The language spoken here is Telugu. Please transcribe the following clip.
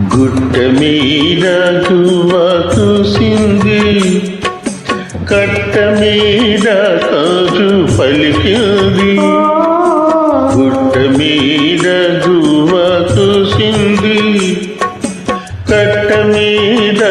గుట్ట మీద గువ్వకు సింది కట్ట మీద కాజు పలికింది. గుట్ట మీద గువ్వకు సింది కట్ట మీద